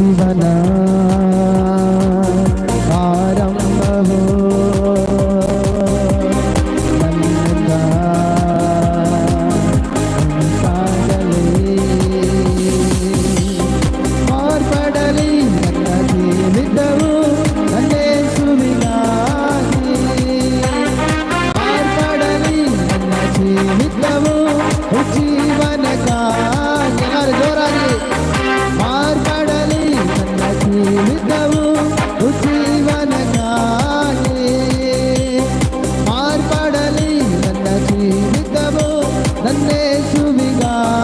ಶಿವನಾ ನನ್ನೇಸುವಿಗಾಗಿ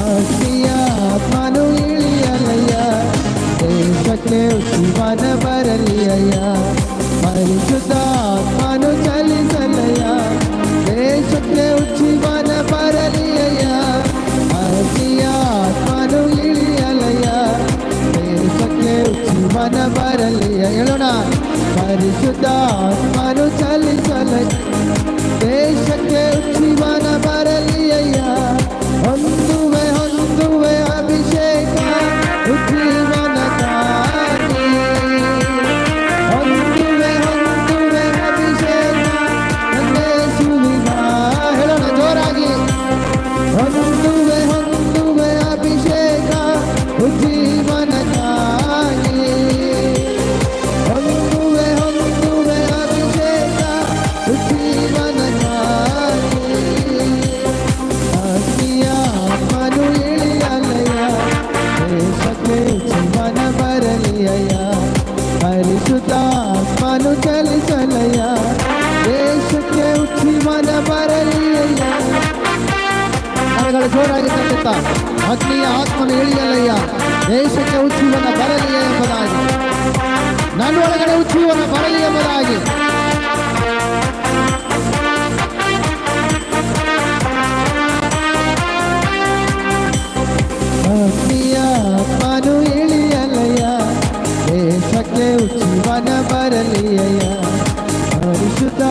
ಆಸ್ತಿಯ ಆತ್ಮನು ಇಳಿಯಲಯ್ಯ ದೇಶಕ್ಕೆ ಶಿವನ ಬರಲಿಯಯ್ಯ ಪರಿಶುದ್ಧ ಆತ್ಮನು ಚಲಿಸಲಯ್ಯ ದೇಶಕ್ಕೆ ಶಿವನ ಬರಲಿಯಯ್ಯ ಆಸ್ತಿಯ ಆತ್ಮನು ಇಳಿಯಲಯ್ಯ ದೇಶಕ್ಕೆ ಶಿವನ ಬರಲಿಯ ಹೇಳೋಣ ಪರಿಶುದ್ಧ ಆತ್ಮ ಊಚೂರ ಬರಲಿ ಎಂಬುದಾಗಿ ಇಳಿಯಲಯ ದೇಶಕ್ಕೆ ಉಚಿವನ ಬರಲಿಯ ಪರಿಶುದ್ಧ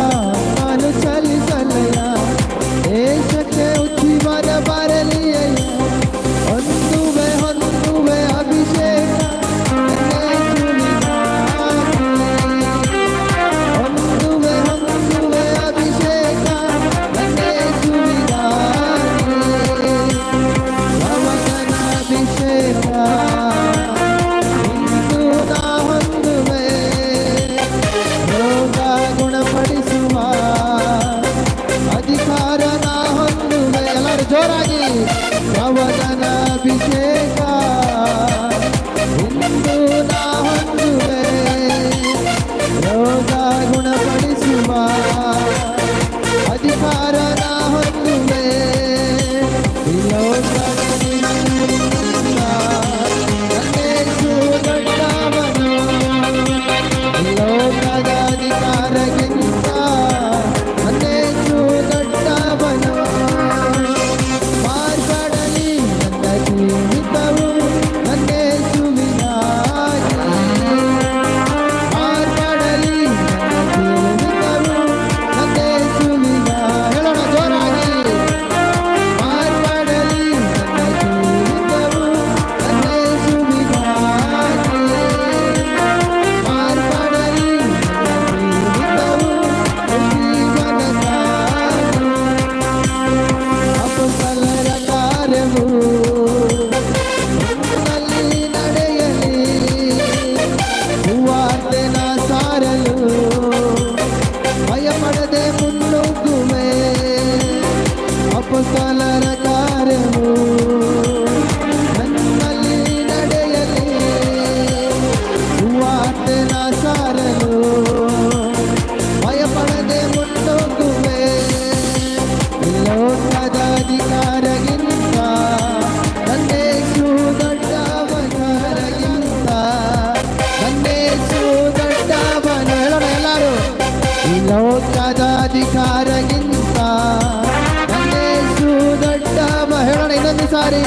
ఒక్కసారి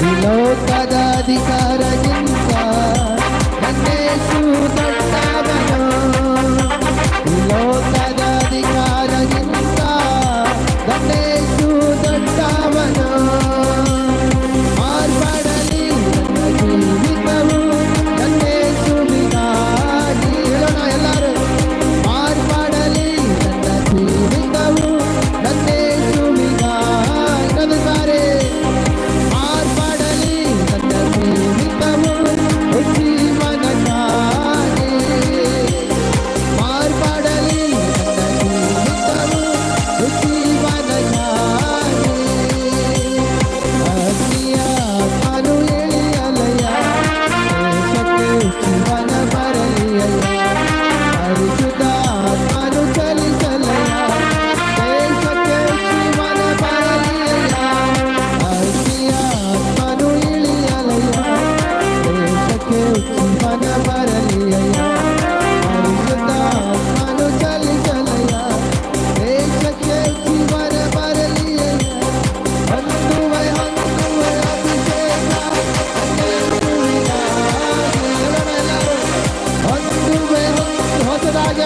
వినోద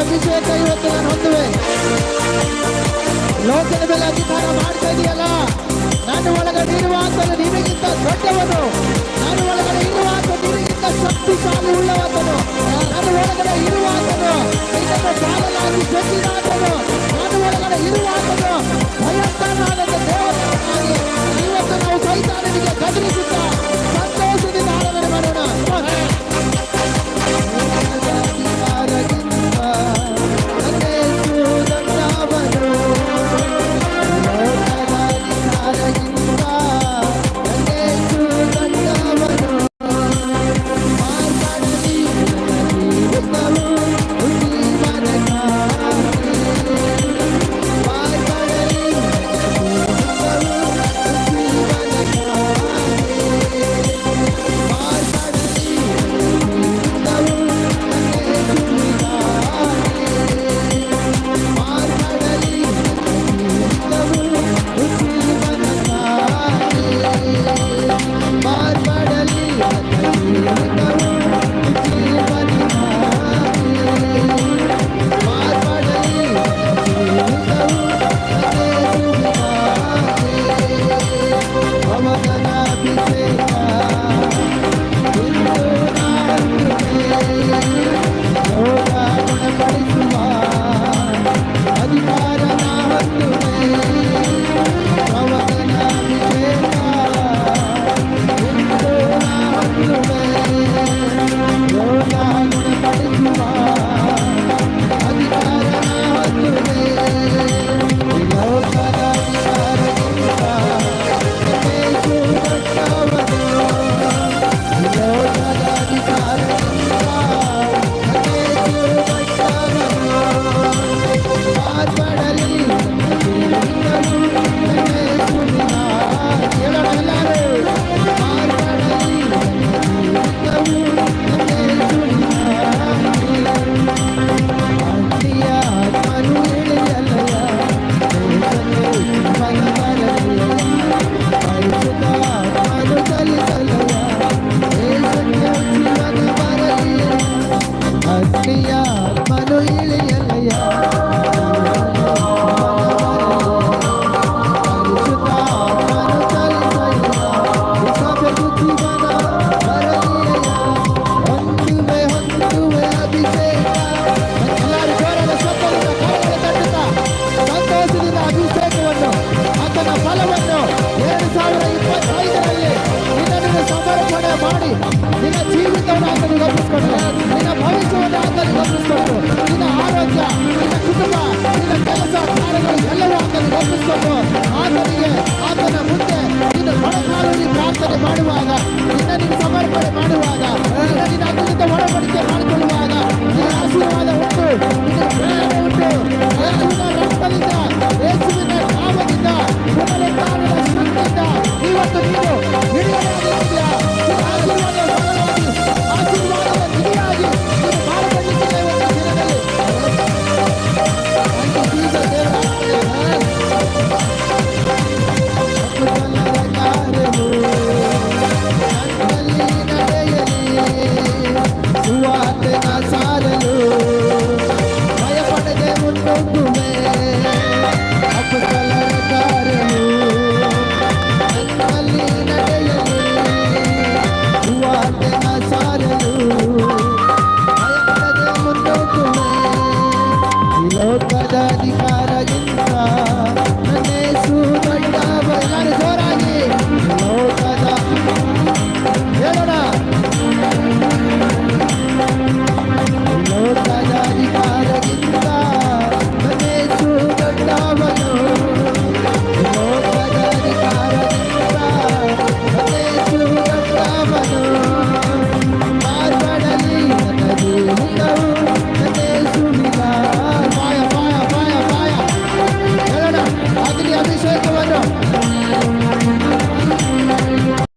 ಅಭಿಷೇಕ ಇವತ್ತು ನಾನು ಹೊಂದುವೆ ಲೋಕದಲ್ಲಿ ಅಧಿಕಾರ ಮಾಡ್ತಾ ಇದೆಯಲ್ಲ? ನನ್ನ ಒಳಗಡೆ ಇರುವ ಅಂತಲೂ ನಿಮಗಿಂತ ದೊಡ್ಡವನು. ನನ್ನ ಒಳಗಡೆ ಇರುವ ಅಂತ ನಿಮಗಿಂತ ಶಕ್ತಿಶಾಲಿ ಉಳ್ಳವಾದನು ನನ್ನ ಒಳಗಡೆ ಇರುವಂತನು. ನಿನ್ನನ್ನು ಬಾಳಲಾಗಿ ಜೊತೆಗಾದನು